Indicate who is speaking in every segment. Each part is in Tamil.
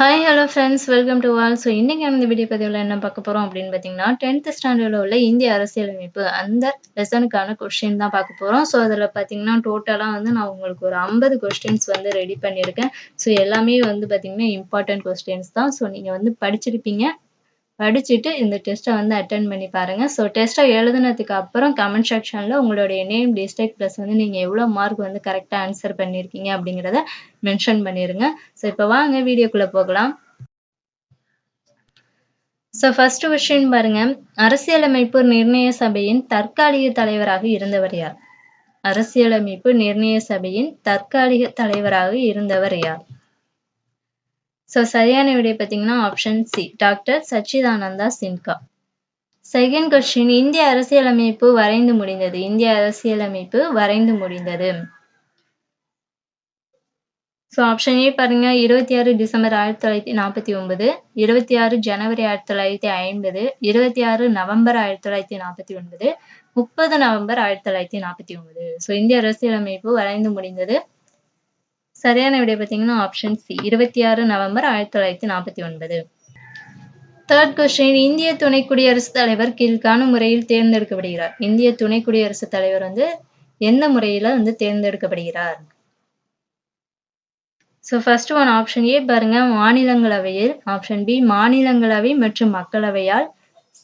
Speaker 1: Hi hello friends welcome to all so இன்றைக்கி இந்த வீடியோ பதிவில் என்ன பார்க்க போகிறோம் அப்படின்னு பார்த்தீங்கன்னா டென்த் ஸ்டாண்டர்டில் உள்ள இந்திய அரசியலமைப்பு அந்த லெசனுக்கான கொஸ்டின் தான் பார்க்க போகிறோம் ஸோ அதில் பார்த்தீங்கன்னா டோட்டலாக வந்து நான் உங்களுக்கு ஒரு ஐம்பது கொஸ்டின்ஸ் வந்து ரெடி பண்ணியிருக்கேன். ஸோ எல்லாமே வந்து பார்த்தீங்கன்னா இம்பார்ட்டன்ட் கொஸ்டின்ஸ் தான். ஸோ நீங்கள் வந்து படிச்சிருப்பீங்க. படிச்சுட்டு இந்த டெஸ்ட்டை வந்து அட்டன் பண்ணி பாருங்க. ஸோ டெஸ்ட்டை எழுதுனதுக்கு அப்புறம் கமெண்ட் செக்ஷனில் உங்களுடைய நேம் டிஸ்ட்ரிக்ட் ப்ளஸ் வந்து நீங்கள் எவ்வளோ மார்க் வந்து கரெக்டாக ஆன்சர் பண்ணியிருக்கீங்க அப்படிங்கிறத மென்ஷன் பண்ணிடுங்க ஸோ இப்போ வாங்க வீடியோக்குள்ளே போகலாம். ஸோ ஃபர்ஸ்ட் கொஸ்டின் பாருங்க. அரசியலமைப்பு நிர்ணய சபையின் தற்காலிக தலைவராக இருந்தவர் யார்? அரசியலமைப்பு நிர்ணய சபையின் தற்காலிக தலைவராக இருந்தவர் யார்? ஸோ சரியான விடை பார்த்தீங்கன்னா option C doctor Sachchidananda Sinha second question இந்திய அரசியலமைப்பு வரைந்து முடிந்தது. இந்திய அரசியலமைப்பு வரைந்து முடிந்தது. ஸோ ஆப்ஷன் ஏ பாருங்க. இருபத்தி ஆறு டிசம்பர் ஆயிரத்தி தொள்ளாயிரத்தி நாற்பத்தி ஒன்பது இருபத்தி ஆறு ஜனவரி ஆயிரத்தி தொள்ளாயிரத்தி ஐம்பது இருபத்தி ஆறு நவம்பர் ஆயிரத்தி தொள்ளாயிரத்தி நாற்பத்தி ஒன்பது முப்பது நவம்பர் ஆயிரத்தி தொள்ளாயிரத்தி நாற்பத்தி ஒன்பது. ஸோ இந்திய அரசியலமைப்பு வரைந்து முடிந்தது. சரியான விடை பார்த்தீங்கன்னா ஆப்ஷன் சி இருபத்தி ஆறு நவம்பர் ஆயிரத்தி தொள்ளாயிரத்தி நாற்பத்தி ஒன்பது. தேர்ட் கொஸ்டின் இந்திய துணை குடியரசுத் தலைவர் கீழ்காணும் முறையில் தேர்ந்தெடுக்கப்படுகிறார். இந்திய துணை குடியரசுத் தலைவர் வந்து எந்த முறையில வந்து தேர்ந்தெடுக்கப்படுகிறார்? So first one option A பாருங்க. மாநிலங்களவையில் ஆப்ஷன் பி மாநிலங்களவை மற்றும் மக்களவையால்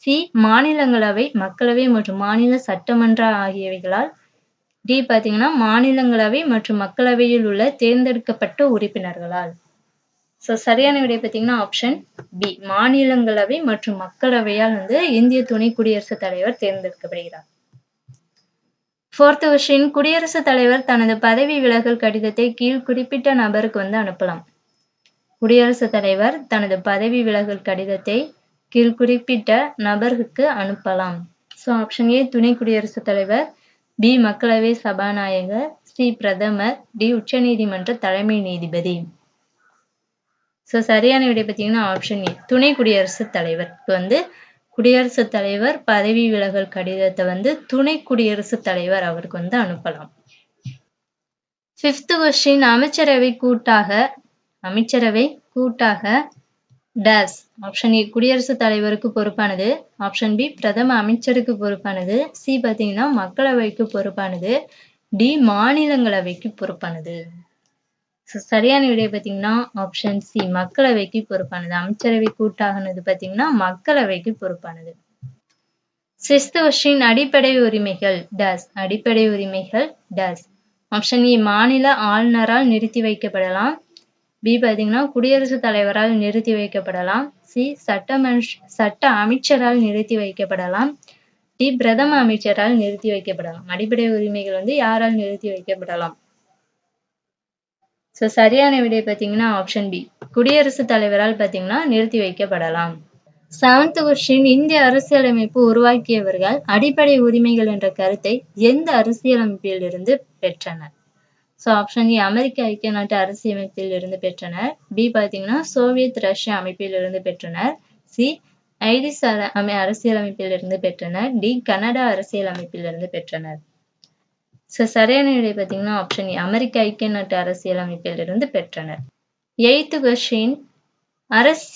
Speaker 1: சி மாநிலங்களவை மக்களவை மற்றும் மாநில சட்டமன்ற ஆகியவைகளால் டி பார்த்தீங்கன்னா மாநிலங்களவை மற்றும் மக்களவையில் உள்ள தேர்ந்தெடுக்கப்பட்ட உறுப்பினர்களால். ஸோ சரியான விடை பார்த்தீங்கன்னா ஆப்ஷன் பி மாநிலங்களவை மற்றும் மக்களவையால் வந்து இந்திய துணை குடியரசுத் தலைவர் தேர்ந்தெடுக்கப்படுகிறார். ஃபோர்த் கொஸ்டின் குடியரசுத் தலைவர் தனது பதவி விலகல் கடிதத்தை கீழ் குறிப்பிட்ட நபருக்கு வந்து அனுப்பலாம். குடியரசுத் தலைவர் தனது பதவி விலகல் கடிதத்தை கீழ் குறிப்பிட்ட நபருக்கு அனுப்பலாம். ஸோ ஆப்ஷன் ஏ துணை குடியரசுத் தலைவர் பி. மக்களவை சபாநாயகர் சி. பிரதமர் டி. உச்சநீதிமன்ற தலைமை நீதிபதி. ஸோ சரியான விடை பார்த்தீங்கன்னா ஆப்ஷன் ஏ துணை குடியரசுத் தலைவர். இப்போ வந்து குடியரசுத் தலைவர் பதவி விலகல் கடிதத்தை வந்து துணை குடியரசுத் தலைவர் அவருக்கு வந்து அனுப்பலாம். ஃபிஃப்த் கொஸ்டின் அமைச்சரவை கூட்டாக அமைச்சரவை கூட்டாக டேஸ் ஆப்ஷன் ஏ குடியரசுத் தலைவருக்கு பொறுப்பானது. ஆப்ஷன் பி பிரதம அமைச்சருக்கு பொறுப்பானது. சி பார்த்தீங்கன்னா மக்களவைக்கு பொறுப்பானது. டி மாநிலங்களவைக்கு பொறுப்பானது. சரியான விடை பார்த்தீங்கன்னா ஆப்ஷன் சி மக்களவைக்கு பொறுப்பானது. அமைச்சரவை கூட்டாகனது பார்த்தீங்கன்னா மக்களவைக்கு பொறுப்பானது. சிஸ்து கொஸ்டின் அடிப்படை உரிமைகள் டேஸ் அடிப்படை உரிமைகள் டேஸ் ஆப்ஷன் ஏ மாநில ஆளுநரால் நிறுத்தி வைக்கப்படலாம். பி பார்த்தீங்கன்னா குடியரசுத் தலைவரால் நிறுத்தி வைக்கப்படலாம். சி சட்டமன்ற சட்ட அமைச்சரால் நிறுத்தி வைக்கப்படலாம். டி பிரதம அமைச்சரால் நிறுத்தி வைக்கப்படலாம். அடிப்படை உரிமைகள் வந்து யாரால் நிறுத்தி வைக்கப்படலாம்? ஸோ சரியான விடை பார்த்தீங்கன்னா ஆப்ஷன் பி குடியரசுத் தலைவரால் பார்த்தீங்கன்னா நிறுத்தி வைக்கப்படலாம். செவன்த் கொஸ்டின் இந்திய அரசியலமைப்பு உருவாக்கியவர்கள் அடிப்படை உரிமைகள் என்ற கருத்தை எந்த அரசியலமைப்பிலிருந்து பெற்றனர்? ஸோ ஆப்ஷன் ஏ அமெரிக்க ஐக்கிய நாட்டு அரசியமைப்பில் இருந்து பெற்றனர். பி பார்த்தீங்கன்னா சோவியத் ரஷ்ய அமைப்பில் இருந்து பெற்றனர் சி ஐரிஸ் அமை அரசியலமைப்பில் இருந்து பெற்றனர். டி கனடா அரசியலமைப்பில் இருந்து பெற்றனர். ஸோ சரியான விடை பார்த்தீங்கன்னா ஆப்ஷன் ஏ அமெரிக்க ஐக்கிய நாட்டு அரசியலமைப்பில் இருந்து பெற்றனர். எய்த்து கொஸ்டின் அரசு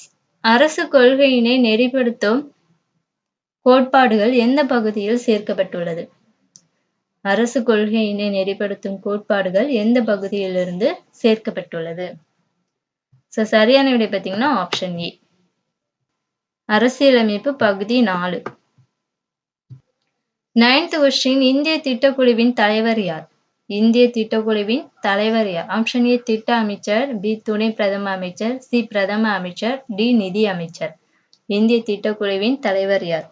Speaker 1: அரசு கொள்கையினை நெறிப்படுத்தும் கோட்பாடுகள் எந்த பகுதியில் சேர்க்கப்பட்டுள்ளது? அரசு கொள்கையினை நெறிப்படுத்தும் கோட்பாடுகள் எந்த பகுதியிலிருந்து சேர்க்கப்பட்டுள்ளது? ஸோ சரியான விடை பார்த்தீங்கன்னா ஆப்ஷன் ஏ அரசியலமைப்பு பகுதி நாலு. நைன்த் கொஸ்டின் இந்திய திட்டக்குழுவின் தலைவர் யார்? இந்திய திட்டக்குழுவின் தலைவர் யார்? ஆப்ஷன் ஏ திட்ட அமைச்சர் பி துணை பிரதம அமைச்சர் சி பிரதம அமைச்சர் டி நிதி அமைச்சர். இந்திய திட்டக்குழுவின் தலைவர் யார்?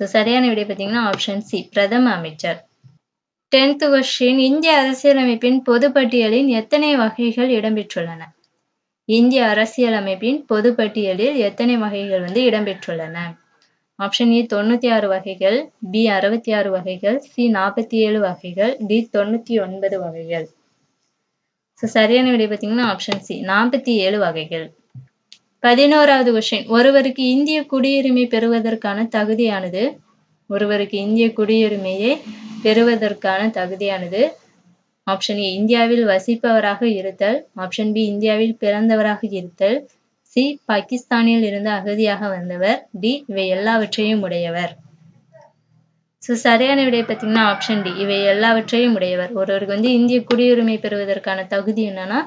Speaker 1: ஸோ சரியான விடை பார்த்தீங்கன்னா ஆப்ஷன் சி பிரதம அமைச்சர். டென்த் கொஸ்டின் இந்திய அரசியலமைப்பின் பொதுப்பட்டியலின் எத்தனை வகைகள் இடம்பெற்றுள்ளன? இந்திய அரசியலமைப்பின் பொதுப்பட்டியலில் எத்தனை வகைகள் வந்து இடம்பெற்றுள்ளன? ஆப்ஷன் ஏ தொண்ணூத்தி ஆறு வகைகள் பி அறுபத்தி ஆறு வகைகள் சி நாற்பத்தி ஏழு வகைகள் டி தொண்ணூத்தி ஒன்பது வகைகள். ஸோ சரியான விடை பார்த்தீங்கன்னா ஆப்ஷன் சி நாற்பத்தி ஏழு வகைகள். பதினோராவது கொஸ்டின் ஒருவருக்கு இந்திய குடியுரிமை பெறுவதற்கான தகுதியானது ஒருவருக்கு இந்திய குடியுரிமையை பெறுவதற்கான தகுதியானது. ஆப்ஷன் ஏ இந்தியாவில் வசிப்பவராக இருத்தல். ஆப்ஷன் பி இந்தியாவில் பிறந்தவராக இருத்தல். சி பாகிஸ்தானில் இருந்து அகதியாக வந்தவர். டி இவை எல்லாவற்றையும் உடையவர். ஸோ சரியான விடை பார்த்தீங்கன்னா ஆப்ஷன் டி இவை எல்லாவற்றையும் உடையவர். ஒருவருக்கு வந்து இந்திய குடியுரிமை பெறுவதற்கான தகுதி என்னன்னா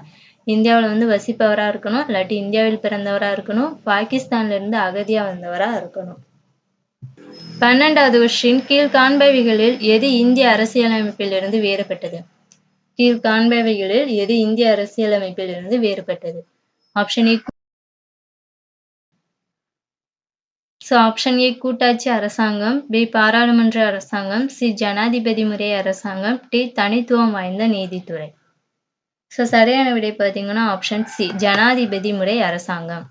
Speaker 1: இந்தியாவில் வந்து வசிப்பவராக இருக்கணும் இல்லாட்டி இந்தியாவில் பிறந்தவராக இருக்கணும் பாகிஸ்தான்ல இருந்து அகதியாக வந்தவராக இருக்கணும். பன்னெண்டாவது கொஸ்டின் கீழ்காண்பவைகளில் எது இந்திய அரசியலமைப்பிலிருந்து வேறுபட்டது? வேறுபட்டது கீழ்காண்பவைகளில் எது இந்திய அரசியலமைப்பிலிருந்து வேறுபட்டது? Option A so option A கூட்டாட்சி அரசாங்கம் பி பாராளுமன்ற அரசாங்கம் சி ஜனாதிபதி முறை அரசாங்கம் டி தனித்துவம் வாய்ந்த நீதித்துறை. ஸோ சரியான விடை பார்த்தீங்கன்னா ஆப்ஷன் சி ஜனாதிபதி முறை அரசாங்கம்.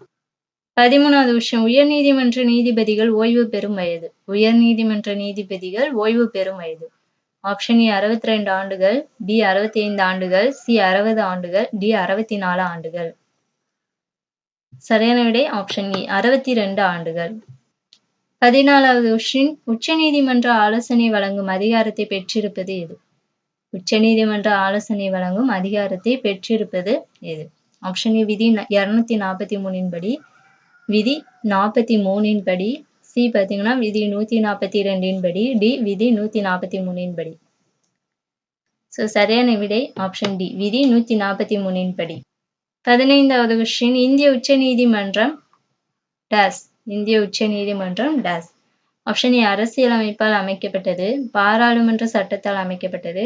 Speaker 1: பதிமூணாவது விஷயம். உயர்நீதிமன்ற நீதிபதிகள் ஓய்வு பெறும் வயது. உயர் நீதிமன்ற நீதிபதிகள் ஓய்வு பெறும் வயது. ஆப்ஷன் ஏ அறுபத்தி ரெண்டு ஆண்டுகள். பி அறுபத்தி ஐந்து ஆண்டுகள். சி அறுபது ஆண்டுகள். டி அறுபத்தி நாலு ஆண்டுகள். சரியான விடை ஆப்ஷன் இ e, அறுபத்தி ரெண்டு ஆண்டுகள். பதினாலாவது உஷின் உச்ச நீதிமன்ற ஆலோசனை வழங்கும் அதிகாரத்தை பெற்றிருப்பது எது? உச்ச நீதிமன்ற ஆலோசனை வழங்கும் அதிகாரத்தை பெற்றிருப்பது எது? ஆப்ஷன் ஏ விதி இருநூத்தி நாற்பத்தி மூணின் படி. விதி நாற்பத்தி மூணின் படி சி பார்த்தீங்கன்னா விதி நூத்தி நாற்பத்தி ரெண்டின் படி டி விதி நூத்தி நாற்பத்தி மூணின் படி ஸோ சரியான விடை ஆப்ஷன் டி விதி நூத்தி நாற்பத்தி மூணின் படி பதினைந்தாவது கொஸ்டின் இந்திய உச்ச நீதிமன்றம் டேஸ். இந்திய உச்ச நீதிமன்றம் டேஸ். ஆப்ஷன் ஏ அரசியலமைப்பால் அமைக்கப்பட்டது. பாராளுமன்ற சட்டத்தால் அமைக்கப்பட்டது.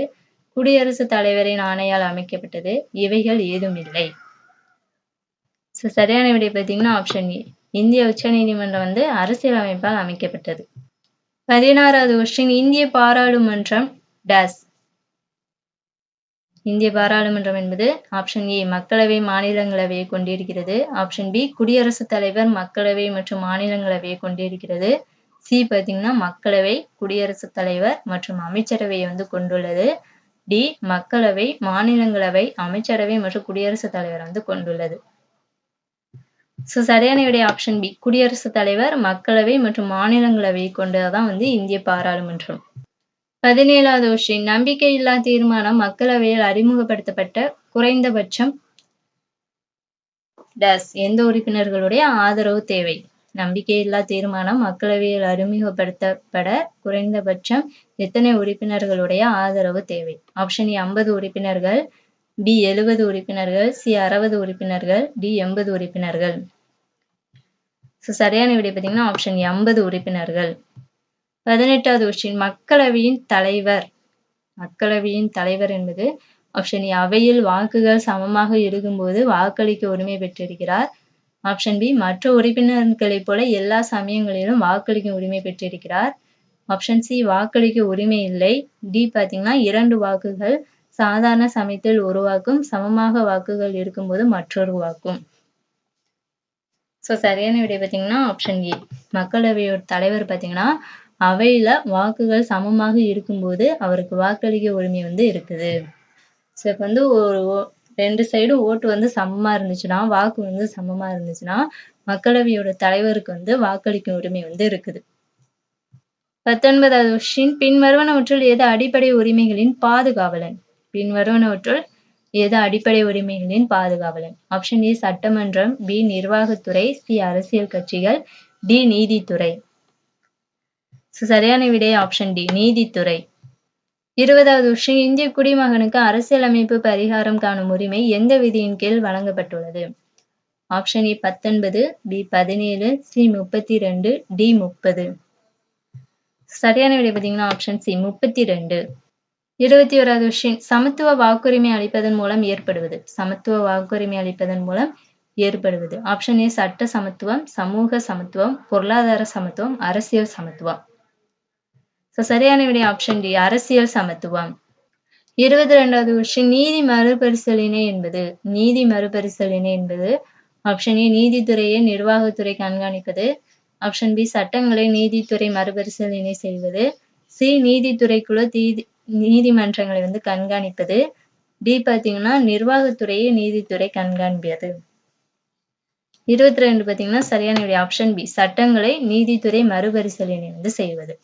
Speaker 1: குடியரசுத் தலைவரின் ஆணையால் அமைக்கப்பட்டது. இவைகள் ஏதும் இல்லை ஸோ சரியான விடை பார்த்தீங்கன்னா ஆப்ஷன் ஏ இந்திய உச்ச நீதிமன்றம் வந்து அரசியலமைப்பால் அமைக்கப்பட்டது. பதினாறாவது கொஸ்டின் இந்திய பாராளுமன்றம் டேஸ் இந்திய பாராளுமன்றம் என்பது ஆப்ஷன் ஏ மக்களவை மாநிலங்களவையை கொண்டிருக்கிறது. ஆப்ஷன் பி குடியரசுத் தலைவர் மக்களவை மற்றும் மாநிலங்களவையை கொண்டிருக்கிறது. சி பார்த்தீங்கன்னா மக்களவை குடியரசுத் தலைவர் மற்றும் அமைச்சரவையை வந்து கொண்டுள்ளது. டி மக்களவை மாநிலங்களவை அமைச்சரவை மற்றும் குடியரசுத் தலைவர் வந்து கொண்டுள்ளது. ஸோ சரியான விடை ஆப்ஷன் பி குடியரசுத் தலைவர் மக்களவை மற்றும் மாநிலங்களவையை கொண்டதான் வந்து இந்திய பாராளுமன்றம். பதினேழாவது கொஸ்டின் நம்பிக்கையில்லா தீர்மானம் மக்களவையில் அறிமுகப்படுத்தப்பட்ட குறைந்தபட்சம் டேஸ் எந்த உறுப்பினர்களுடைய ஆதரவு தேவை? நம்பிக்கையில்லா தீர்மானம் மக்களவையில் அறிமுகப்படுத்தப்பட குறைந்தபட்சம் எத்தனை உறுப்பினர்களுடைய ஆதரவு தேவை? ஆப்ஷன் ஏ ஐம்பது உறுப்பினர்கள் பி எழுபது உறுப்பினர்கள் சி அறுபது உறுப்பினர்கள் டி எண்பது உறுப்பினர்கள். ஸோ சரியான விடை பார்த்தீங்கன்னா ஆப்ஷன் எண்பது உறுப்பினர்கள். பதினெட்டாவது கொஸ்டின் மக்களவையின் தலைவர். மக்களவையின் தலைவர் என்பது ஆப்ஷன் அவையில் வாக்குகள் சமமாக இருக்கும்போது வாக்களிக்க உரிமை பெற்றிருக்கிறார். ஆப்ஷன் பி மற்ற உறுப்பினர்களைப் போல எல்லா சமயங்களிலும் வாக்களிக்க உரிமை பெற்றிருக்கிறார். ஆப்ஷன் சி வாக்களிக்க உரிமை இல்லை. டி பார்த்தீங்கன்னா இரண்டு வாக்குகள் சாதாரண சமயத்தில் ஒரு வாக்கும் சமமாக வாக்குகள் இருக்கும்போது மற்றொரு வாக்கும். ஸோ சரியான விடை பார்த்தீங்கன்னா ஆப்ஷன் ஏ மக்களவையோட தலைவர் பார்த்தீங்கன்னா அவையில வாக்குகள் சமமாக இருக்கும்போது அவருக்கு வாக்களிக்க உரிமை வந்து இருக்குது. ஸோ இப்போ வந்து ஒரு ரெண்டு சைடும் ஓட்டு வந்து சமமா இருந்துச்சுன்னா வாக்கு வந்து சமமா இருந்துச்சுன்னா மக்களவையோட தலைவருக்கு வந்து வாக்களிக்கும் உரிமை வந்து இருக்குது. பத்தொன்பதாவது கொஸ்டின் பின்வருவனவற்றுள் எது அடிப்படை உரிமைகளின் பாதுகாவலன்? பின்வருவனவற்றுள் எது அடிப்படை உரிமைகளின் பாதுகாவலன்? ஆப்ஷன் ஏ சட்டமன்றம். பி நிர்வாகத்துறை சி அரசியல் கட்சிகள். டி நீதித்துறை. சரியான விடை ஆப்ஷன் டி நீதித்துறை. இருபதாவது விஷயம் இந்திய குடிமகனுக்கு அரசியலமைப்பு பரிகாரம் காணும் உரிமை எந்த விதியின் கீழ் வழங்கப்பட்டுள்ளது? ஆப்ஷன் ஏ பத்தொன்பது. பி பதினேழு. சி முப்பத்தி ரெண்டு டி முப்பது சரியான விடை பார்த்தீங்கன்னா ஆப்ஷன் சி முப்பத்தி ரெண்டு இருபத்தி ஓராவது விஷயம் சமத்துவ வாக்குரிமை அளிப்பதன் மூலம் ஏற்படுவது. சமத்துவ வாக்குரிமை அளிப்பதன் மூலம் ஏற்படுவது. ஆப்ஷன் ஏ சட்ட சமத்துவம் சமூக சமத்துவம் பொருளாதார சமத்துவம் அரசியல் சமத்துவம். ஸோ சரியான விடை ஆப்ஷன் டி அரசியல் சமத்துவம். இருபத்தி ரெண்டாவது விஷயம் நீதி மறுபரிசீலனை என்பது. நீதி மறுபரிசீலனை என்பது ஆப்ஷன் ஏ நீதித்துறையை நிர்வாகத்துறை கண்காணிப்பது. ஆப்ஷன் பி சட்டங்களை நீதித்துறை மறுபரிசீலனை செய்வது. சி நீதித்துறைக்குழு தீதி நீதிமன்றங்களை வந்து கண்காணிப்பது. டி பாத்தீங்கன்னா நிர்வாகத்துறையை நீதித்துறை கண்காணிப்பது. இருபத்தி ரெண்டு பாத்தீங்கன்னா சரியான விடை. ஆப்ஷன் பி சட்டங்களை நீதித்துறை மறுபரிசீலனை வந்து செய்வது.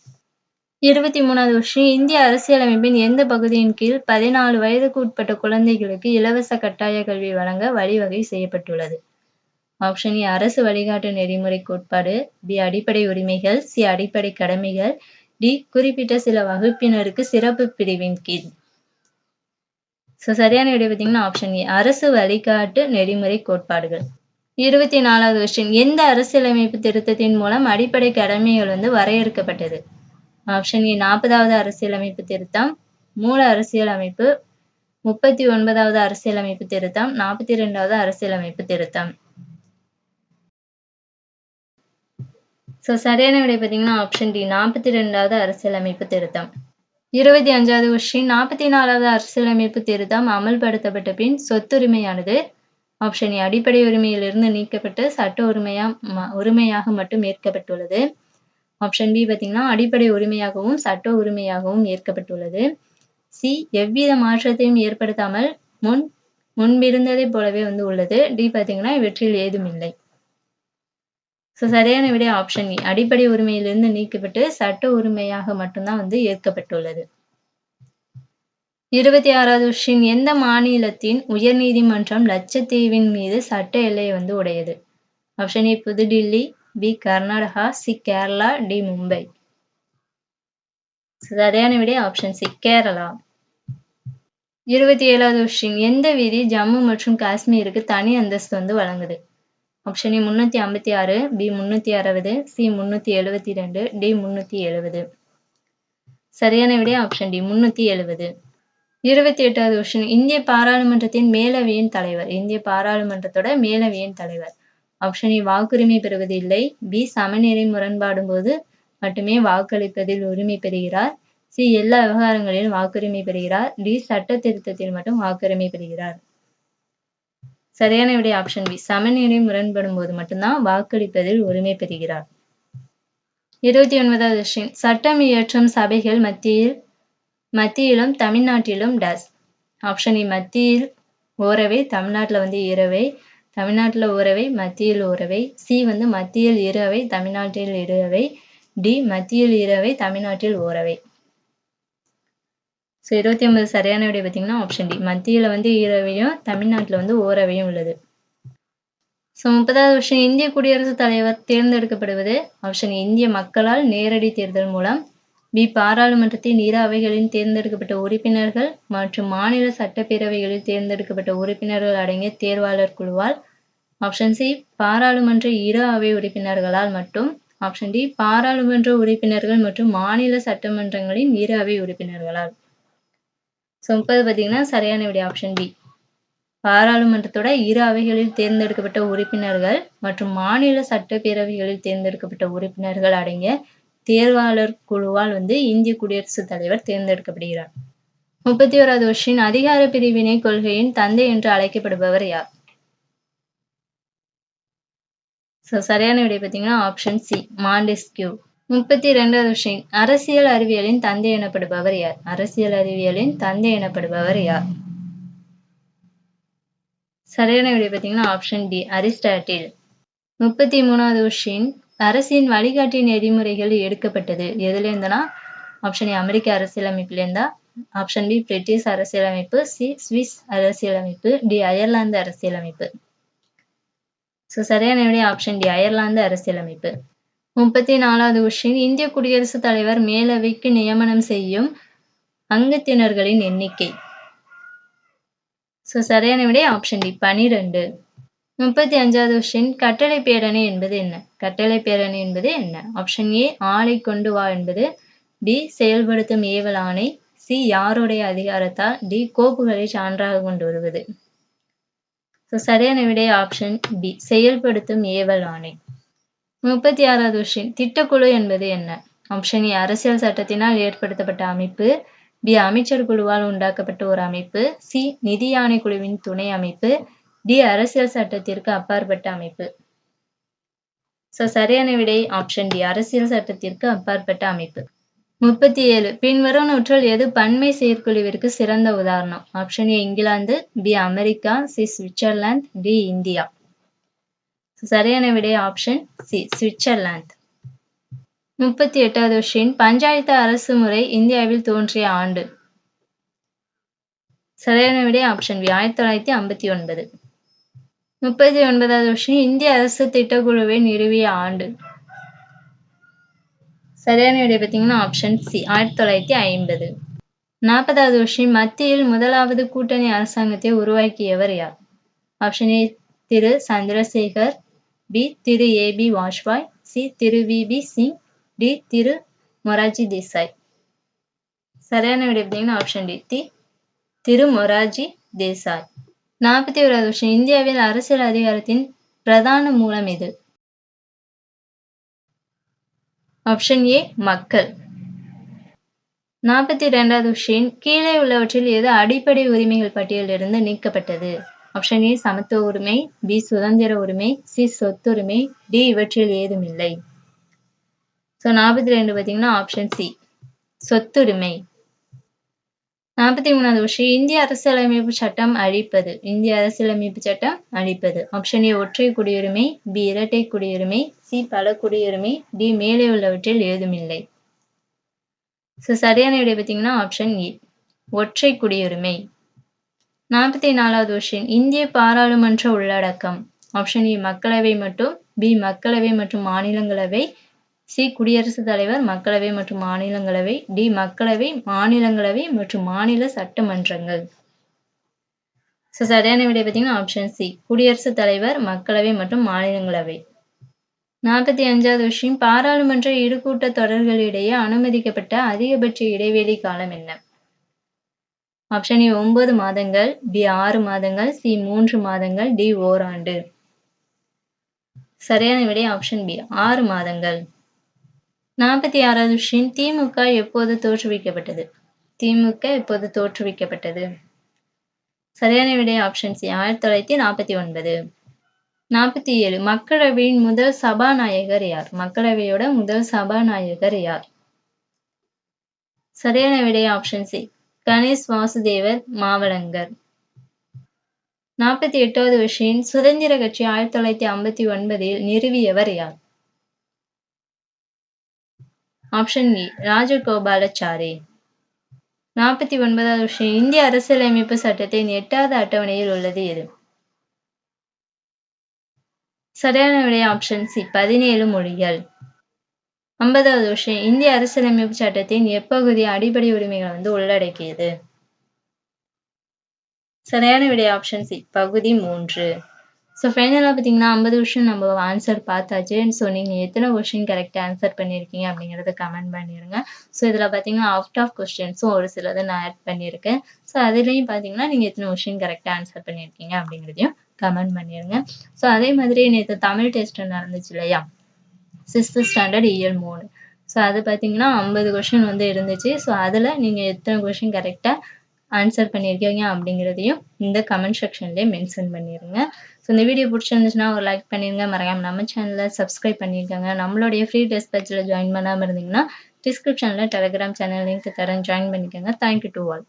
Speaker 1: இருபத்தி மூணாவது வருஷம் இந்திய அரசியலமைப்பின் எந்த பகுதியின் கீழ் பதினாலு வயதுக்கு உட்பட்ட குழந்தைகளுக்கு இலவச கட்டாய கல்வி வழங்க வழிவகை செய்யப்பட்டுள்ளது? ஆப்ஷன் ஏ அரசு வழிகாட்டு நெறிமுறை கோட்பாடு பி அடிப்படை உரிமைகள். சி அடிப்படை கடமைகள். டி குறிப்பிட்ட சில வகுப்பினருக்கு சிறப்பு பிரிவின் கீழ். ஸோ சரியான விடை பார்த்தீங்கன்னா ஆப்ஷன் ஏ அரசு வழிகாட்டு நெறிமுறை கோட்பாடுகள். இருபத்தி நாலாவது கொஸ்டின் எந்த அரசியலமைப்பு திருத்தத்தின் மூலம் அடிப்படை கடமைகள் வந்து வரையறுக்கப்பட்டது? ஆப்ஷன் ஏ நாற்பதாவது அரசியலமைப்பு திருத்தம் மூல அரசியலமைப்பு முப்பத்தி ஒன்பதாவது அரசியலமைப்பு திருத்தம் நாற்பத்தி இரண்டாவது அரசியலமைப்பு திருத்தம். ஸோ சரியான விடை பார்த்தீங்கன்னா ஆப்ஷன் டி நாற்பத்தி ரெண்டாவது அரசியலமைப்பு திருத்தம். இருபத்தி அஞ்சாவது கொஸ்டின் நாற்பத்தி நாலாவது அரசியலமைப்பு திருத்தம் அமல்படுத்தப்பட்ட பின் சொத்துரிமையானது. ஆப்ஷன் அடிப்படை உரிமையிலிருந்து நீக்கப்பட்டு சட்ட உரிமையா உரிமையாக மட்டும் ஏற்கப்பட்டுள்ளது. ஆப்ஷன் பி பார்த்தீங்கன்னா அடிப்படை உரிமையாகவும் சட்ட உரிமையாகவும் ஏற்கப்பட்டுள்ளது. சி எவ்வித மாற்றத்தையும் ஏற்படுத்தாமல் முன் முன்பிருந்ததை போலவே வந்து உள்ளது. டி பார்த்தீங்கன்னா இவற்றில் ஏதும் இல்லை ஸோ சரியான விடை ஆப்ஷன் இ e. அடிப்படை உரிமையிலிருந்து நீக்கப்பட்டு சட்ட உரிமையாக மட்டும்தான் வந்து ஏற்கப்பட்டுள்ளது. இருபத்தி ஆறாவது கொஸ்டின் எந்த மாநிலத்தின் உயர் நீதிமன்றம் லட்சத்தீவின் மீது சட்ட எல்லையை வந்து உடையது? Option A New Delhi. B Karnataka. C Kerala. D Mumbai. சரியான விடை ஆப்ஷன் சி கேரளா. இருபத்தி ஏழாவது கொஸ்டின் எந்த விதி ஜம்மு மற்றும் காஷ்மீருக்கு தனி அந்தஸ்து வந்து வழங்குது? ஆப்ஷன் ஏ முன்னூத்தி ஐம்பத்தி ஆறு பி முன்னூத்தி அறுபது சி முன்னூத்தி எழுபத்தி ரெண்டு டி முன்னூத்தி எழுபது. சரியான விடை ஆப்ஷன் டி முன்னூத்தி எழுபது. இருபத்தி எட்டாவது கொஸ்டின் இந்திய பாராளுமன்றத்தின் மேலவையின் தலைவர். இந்திய பாராளுமன்றத்தோட மேலவையின் தலைவர். ஆப்ஷன் ஏ வாக்குரிமை பெறுவது இல்லை. பி சமநிலை முரண்பாடும் போது மட்டுமே வாக்களிப்பதில் உரிமை பெறுகிறார். சி எல்லா விவகாரங்களிலும் வாக்குரிமை பெறுகிறார். டி சட்ட திருத்தத்தில் மட்டும் வாக்குரிமை பெறுகிறார். சரியான விடை ஆப்ஷன் பி சமநிலை முரண்படும் போது மட்டும்தான் வாக்களிப்பதில் உரிமை பெறுகிறார். இருபத்தி ஒன்பதாவது விஷயம். சட்டம் இயற்றும் சபைகள் மத்தியில் மத்தியிலும் தமிழ்நாட்டிலும் டஸ் ஆப்ஷன் இ மத்தியில் ஓரவை தமிழ்நாட்டில் வந்து இரவை தமிழ்நாட்டில் ஓரவை மத்தியில் ஓரவை. சி வந்து மத்தியில் இரவை தமிழ்நாட்டில் இரவை. டி மத்தியில் இரவை தமிழ்நாட்டில் ஓரவை. ஸோ இருபத்தி ஒன்பது சரியான விடை பார்த்தீங்கன்னா ஆப்ஷன் டி மத்தியில் வந்து ஈரவையும் தமிழ்நாட்டில் வந்து ஓரவையும் உள்ளது. ஸோ முப்பதாவது ஆப்ஷன் இந்திய குடியரசுத் தலைவர் தேர்ந்தெடுக்கப்படுவது ஆப்ஷன் இந்திய மக்களால் நேரடி தேர்தல் மூலம். பி பாராளுமன்றத்தின் இரு அவைகளில் தேர்ந்தெடுக்கப்பட்ட உறுப்பினர்கள் மற்றும் மாநில சட்டப்பேரவைகளில் தேர்ந்தெடுக்கப்பட்ட உறுப்பினர்கள் அடங்கிய தேர்வாளர் குழுவால். ஆப்ஷன் சி பாராளுமன்ற இரு அவை உறுப்பினர்களால் மட்டும். ஆப்ஷன் டி பாராளுமன்ற உறுப்பினர்கள் மற்றும் மாநில சட்டமன்றங்களின் இரு அவை உறுப்பினர்களால். ஸோ முப்பது பார்த்தீங்கன்னா சரியான விடை ஆப்ஷன் பி பாராளுமன்றத்தோட இரு அவைகளில் தேர்ந்தெடுக்கப்பட்ட உறுப்பினர்கள் மற்றும் மாநில சட்டப்பேரவைகளில் தேர்ந்தெடுக்கப்பட்ட உறுப்பினர்கள் அடங்கிய தேர்வாளர் குழுவால் வந்து இந்திய குடியரசுத் தலைவர் தேர்ந்தெடுக்கப்படுகிறார். முப்பத்தி ஓராவது வருஷின் அதிகார பிரிவினை கொள்கையின் தந்தை என்று அழைக்கப்படுபவர் யார்? ஸோ சரியான விடை பார்த்தீங்கன்னா ஆப்ஷன் சி மாண்டெஸ்கியூ முப்பத்தி இரண்டாவது விஷயம். அரசியல் அறிவியலின் தந்தை எனப்படுபவர் யார்? அரசியல் அறிவியலின் தந்தை எனப்படுபவர் யார்? சரியான விடை பார்த்தீங்கன்னா ஆப்ஷன் டி அரிஸ்டாட்டில் முப்பத்தி மூணாவது விஷயம். அரசின் வழிகாட்டி நெறிமுறைகள் எடுக்கப்பட்டது. எதுல இருந்துன்னா ஆப்ஷன் ஏ அமெரிக்க அரசியலமைப்புல இருந்தா ஆப்ஷன் பி பிரிட்டிஷ் அரசியலமைப்பு சி சுவிஸ் அரசியலமைப்பு டி அயர்லாந்து அரசியலமைப்பு. ஸோ சரியான விடை ஆப்ஷன் டி அயர்லாந்து அரசியலமைப்பு. முப்பத்தி நாலாவது விஷயம் இந்திய குடியரசுத் தலைவர் மேலவைக்கு நியமனம் செய்யும் அங்கத்தினர்களின் எண்ணிக்கை. ஸோ சரியான விடை ஆப்ஷன் டி பனிரெண்டு. முப்பத்தி அஞ்சாவது கொஸ்டின் கட்டளை பேரணி என்பது என்ன? கட்டளை பேரணி என்பது என்ன? ஆப்ஷன் ஏ ஆளை கொண்டு வா என்பது. பி செயல்படுத்தும் ஏவல் ஆணை. சி யாருடைய அதிகாரத்தால்? டி கோப்புகளை சான்றாக கொண்டு வருவது. சரியான விடை ஆப்ஷன் பி செயல்படுத்தும் ஏவல் ஆணை. முப்பத்தி ஆறாவது விஷயம். திட்டக்குழு என்பது என்ன? ஆப்ஷன் ஏ அரசியல் சட்டத்தினால் ஏற்படுத்தப்பட்ட அமைப்பு. பி அமைச்சர் குழுவால் உண்டாக்கப்பட்ட ஒரு அமைப்பு. சி நிதி ஆணைக்குழுவின் துணை அமைப்பு. டி அரசியல் சட்டத்திற்கு அப்பாற்பட்ட அமைப்பு. ஸோ சரியான விடை ஆப்ஷன் டி அரசியல் சட்டத்திற்கு அப்பாற்பட்ட அமைப்பு. முப்பத்தி ஏழு பின்வரும் நூற்றில் எது பன்மை செயற்குழுவிற்கு சிறந்த உதாரணம்? Option A England. B America. C Switzerland. D India. சரியான விடை ஆப்ஷன் சி சுவிட்சர்லாந்து முப்பத்தி எட்டாவது கொஸ்டின் பஞ்சாயத்து அரசு முறை இந்தியாவில் தோன்றிய ஆண்டு. சரியான விடை ஆப்ஷன் பி ஆயிரத்தி தொள்ளாயிரத்தி ஐம்பத்தி ஒன்பது. முப்பத்தி ஒன்பதாவது கொஸ்டின் இந்திய அரசு திட்டக்குழுவை நிறுவிய ஆண்டு. சரியான விடை பார்த்தீங்கன்னா ஆப்ஷன் சி ஆயிரத்தி தொள்ளாயிரத்தி ஐம்பது. நாற்பதாவது கொஸ்டின் மத்தியில் முதலாவது கூட்டணி அரசாங்கத்தை உருவாக்கியவர் யார்? ஆப்ஷன் ஏ திரு சந்திரசேகர் பி திரு ஏ பி வாஜ்பாய் சி திரு வி பி சிங் டி திரு மொராஜி தேசாய். சரியான விட பார்த்தீங்கன்னா ஆப்ஷன் டி தி திரு மொராஜி தேசாய். நாற்பத்தி ஓராவது வருஷம். இந்தியாவில் அரசியல் அதிகாரத்தின் பிரதான மூலம் எது? ஆப்ஷன் ஏ மக்கள். நாற்பத்தி இரண்டாவது விஷயம் கீழே உள்ளவற்றில் எது அடிப்படை உரிமைகள் பட்டியலிருந்து நீக்கப்பட்டது. ஆப்ஷன் ஏ சமத்துவ உரிமை பி சுதந்திர உரிமை சி சொத்துரிமை டி இவற்றில் ஏதும் இல்லை ஸோ நாற்பத்தி ரெண்டு பார்த்தீங்கன்னா ஆப்ஷன் சி சொத்துரிமை நாற்பத்தி மூணாவது விஷயம் இந்திய அரசியலமைப்பு சட்டம் அழிப்பது. இந்திய அரசியலமைப்பு சட்டம் அழிப்பது. ஆப்ஷன் ஏ ஒற்றை குடியுரிமை பி இரட்டை குடியுரிமை சி பல குடியுரிமை டி மேலே உள்ளவற்றில் ஏதுமில்லை. ஸோ சரியான விடை பார்த்தீங்கன்னா ஆப்ஷன் ஏ ஒற்றை குடியுரிமை. நாற்பத்தி நாலாவது விஷயம் இந்திய பாராளுமன்ற உள்ளடக்கம். ஆப்ஷன் ஏ மக்களவை மற்றும் பி மக்களவை மற்றும் மாநிலங்களவை. சி குடியரசுத் தலைவர் மக்களவை மற்றும் மாநிலங்களவை. டி மக்களவை மாநிலங்களவை மற்றும் மாநில சட்டமன்றங்கள். ஸோ சரியான விடை பார்த்தீங்கன்னா ஆப்ஷன் சி குடியரசுத் தலைவர் மக்களவை மற்றும் மாநிலங்களவை. நாற்பத்தி அஞ்சாவது விஷயம் பாராளுமன்ற இரு கூட்ட தொடர்களிடையே அனுமதிக்கப்பட்ட அதிகபட்ச இடைவெளி காலம் என்ன? ஆப்ஷன் ஏ ஒன்பது மாதங்கள் பி ஆறு மாதங்கள் சி மூன்று மாதங்கள் டி ஓராண்டு. சரியான விடை ஆப்ஷன் பி ஆறு மாதங்கள். நாற்பத்தி ஆறாவது விஷயம் திமுக எப்போது தோற்றுவிக்கப்பட்டது? திமுக எப்போது தோற்றுவிக்கப்பட்டது? சரியான விடை ஆப்ஷன் சி ஆயிரத்தி தொள்ளாயிரத்தி நாற்பத்தி ஒன்பது. நாற்பத்தி ஏழு மக்களவையின் முதல் சபாநாயகர் யார்? மக்களவையோட முதல் சபாநாயகர் யார்? சரியான விடை ஆப்ஷன் சி கணேஷ் வாசுதேவர் மாவளங்கர் நாற்பத்தி எட்டாவது விஷயம் சுதந்திர கட்சி ஆயிரத்தி தொள்ளாயிரத்தி ஐம்பத்தி ஒன்பதில் நிறுவியவர் யார்? ஆப்ஷன் இ ராஜகோபாலாச்சாரி நாற்பத்தி ஒன்பதாவது விஷயம் இந்திய அரசியலமைப்பு சட்டத்தின் எட்டாவது அட்டவணையில் உள்ளது எது? சரியான விடை ஆப்ஷன் சி பதினேழு மொழிகள். ஐம்பதாவது விஷயம் இந்திய அரசியலமைப்பு சட்டத்தின் எப்பகுதி அடிப்படை உரிமைகளை வந்து உள்ளடக்கியது. சரியான விடை ஆப்ஷன் சி பகுதி மூன்று. ஸோ ஃபைனலாக பார்த்தீங்கன்னா ஐம்பது கொஷின் நம்ம ஆன்சர் பார்த்தாச்சு. ஸோ நீங்கள் எத்தனை கொஷின் கரெக்டாக ஆன்சர் பண்ணியிருக்கீங்க அப்படிங்கிறத கமெண்ட் பண்ணிடுங்க ஸோ இதில் பார்த்தீங்கன்னா அவுட் ஆஃப் கொஸ்டின்ஸும் ஒரு சிலதை நான் ஆட் பண்ணியிருக்கேன். ஸோ அதுலேயும் பார்த்தீங்கன்னா நீங்கள் எத்தனை கொஷின் கரெக்டாக ஆன்சர் பண்ணியிருக்கீங்க அப்படிங்கிறதையும் கமெண்ட் பண்ணிடுங்க ஸோ அதே மாதிரி நேற்று தமிழ் டெஸ்ட் நடந்துச்சு இல்லையா? சிக்ஸ்த்து ஸ்டாண்டர்ட் இயல் மூணு ஸோ அது பார்த்தீங்கன்னா ஐம்பது கொஷின் வந்து இருந்துச்சு. ஸோ அதில் நீங்கள் எத்தனை கொஷின் கரெக்டாக ஆன்சர் பண்ணியிருக்கீங்க அப்படிங்கிறதையும் இந்த கமெண்ட் செக்ஷன்லேயே மென்ஷன் பண்ணிடுங்க ஸோ இந்த வீடியோ பிடிச்சிருந்துச்சுன்னா ஒரு லைக் பண்ணிடுங்க மறக்காம நம்ம சேனலில் சப்ஸ்கிரைப் பண்ணியிருக்காங்க நம்மளுடைய ஃப்ரீ டெஸ்ட் பேட்சில் ஜாயின் பண்ணாமல் இருந்தீங்கன்னா டிஸ்கிரிப்ஷனில் டெலிகிராம் சேனல் லிங்க் தரேன். ஜாயின் பண்ணிக்கோங்க. Thank you to all